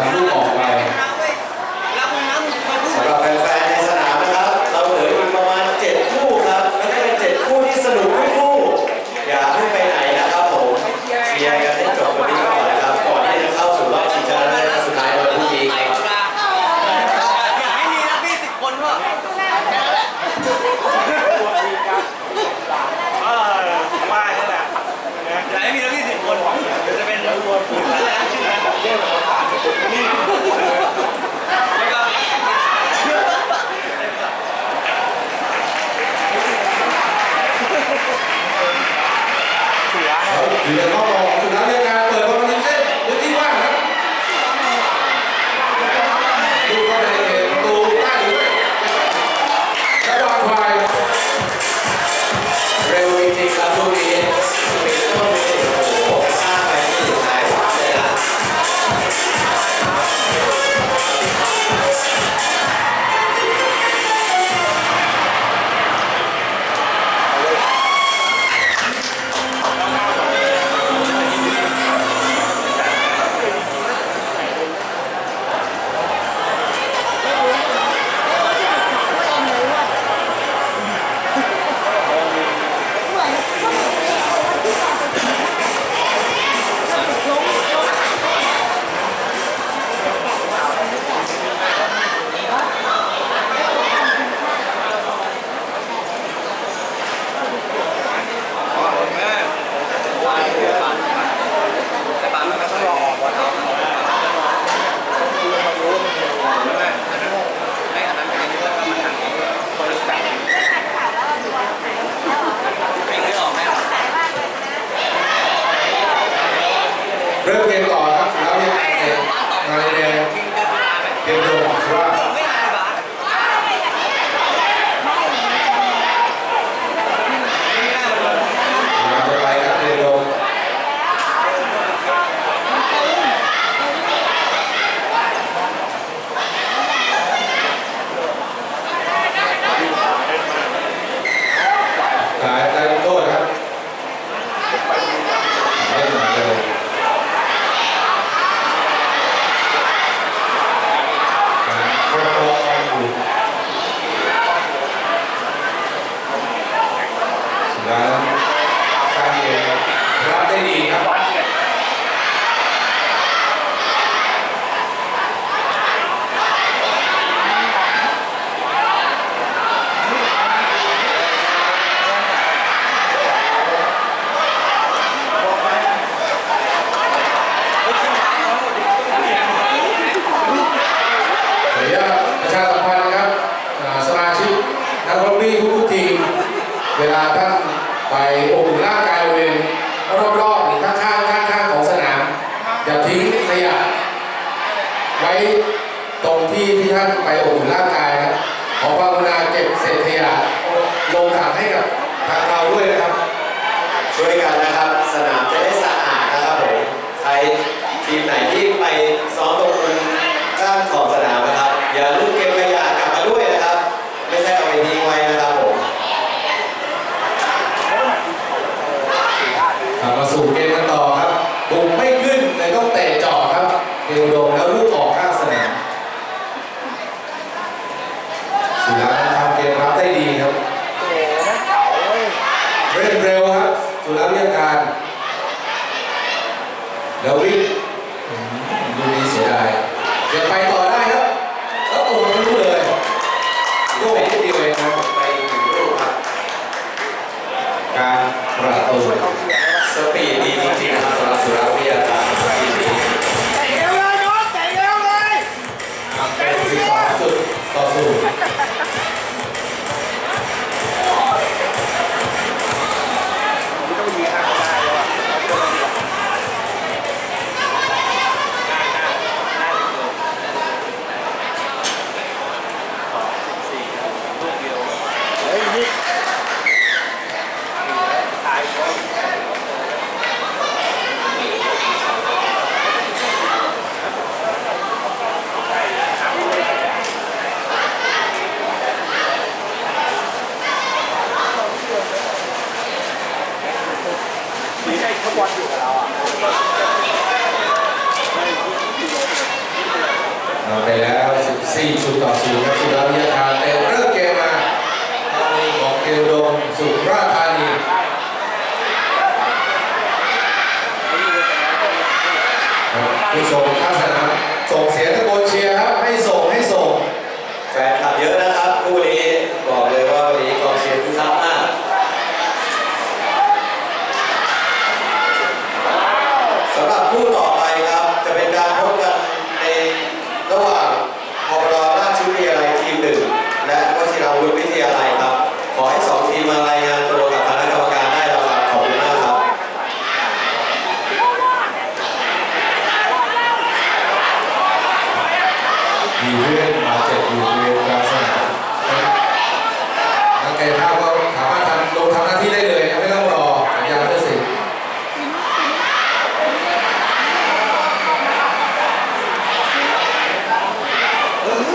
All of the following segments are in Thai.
감사합니다. ที่ท่านไปอบอุ่นร่างกายนะขอความกรุณาเก็บเศษขยะลงถังให้กับทางเราด้วยนะครับ ช่วยกันนะครับ สนามจะได้สะอาดนะครับผมใครทีมไหนที่ไปซ้อมตรงบนด้านขอบสนามนะครับ อย่าลืมเก็บขยะกลับมาด้วยนะครับ ไม่ใช่เอาไปทิ้งไว้นะครับผมกลับมาสู่เกมกันต่อครับบุกไม่ขึ้นแต่ต้องเตะจ่อครับเอวโดงแล้วลูก ไปแล้ว 14 จุดต่อ4ครับสุราวิทยาคารเตะเริ่มเกมมาทางนี้ของเกลดงสุราธานีผู้ชมท่าสนามส่งเสียงตะโกนเชียร์ครับ ให้ส่งให้ส่ง แฟนคลับเยอะนะครับคู่นี้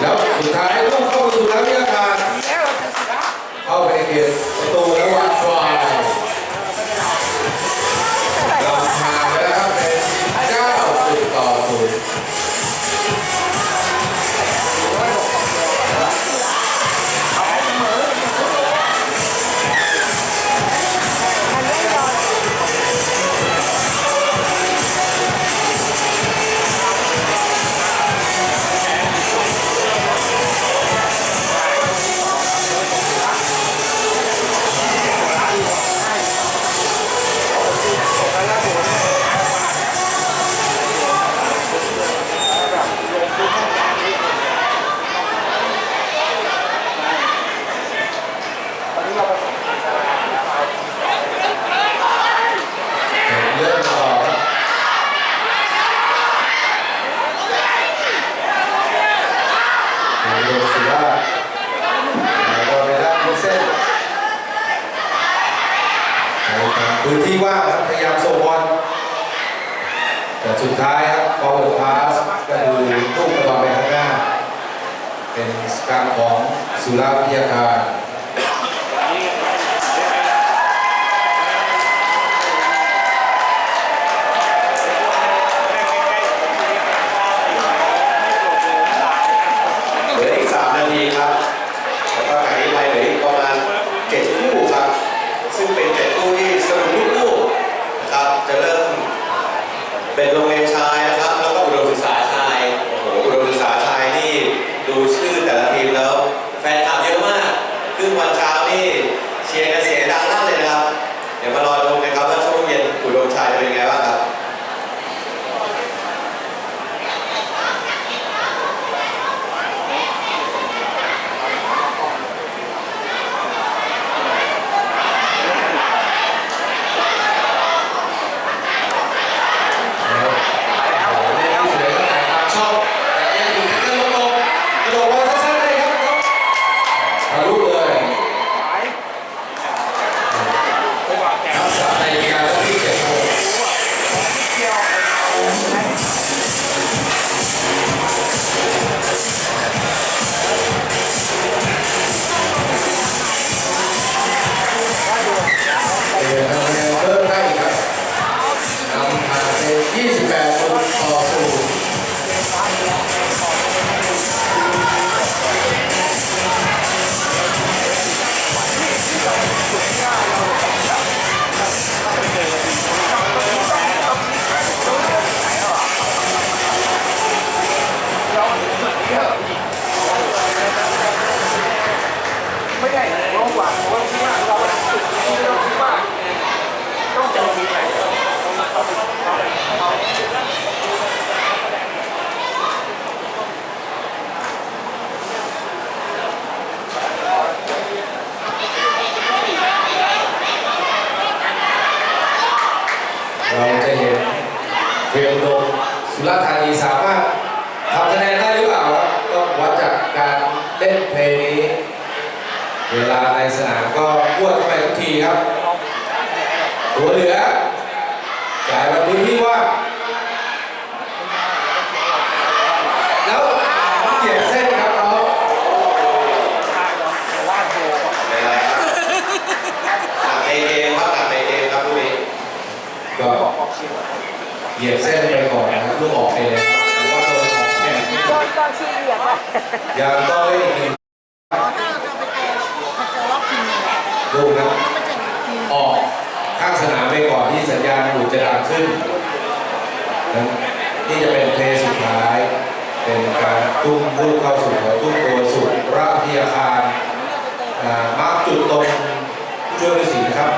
แล้วสุดท้ายลูกเข้าประตูแล้วเนี่ย ครับพยายามส่งบอลแต่สุดท้ายครับพอเปิดพาสก็ดูลูกบอลไปข้างหน้า เป็นสการของสุราพิยาคาร สนามก็พวดเข้าไปทุกทีครับหัวเหลือจ่ายแบบนี้ที่ว่า แล้วเกี่ยเส้นครับเขาตัดในเองครับตัดในเองครับลูกนี้ก็เหยียบเส้นไปก่อนนะครับลูกออกไปเลยแต่ว่าโดนของแข็งยังต้องเล่นอีกหนงูกนะออกข้างสนามไปก่อนที่สัญญาณหูจะดังขึ้นนี่จะเป็นเพลงสุดท้าย เป็นการตุ้มลูกเข้าสู่หัวตุ้มตัวสุดราพิยาคารมาจุดตรงช่วยด้วยสีนะครับ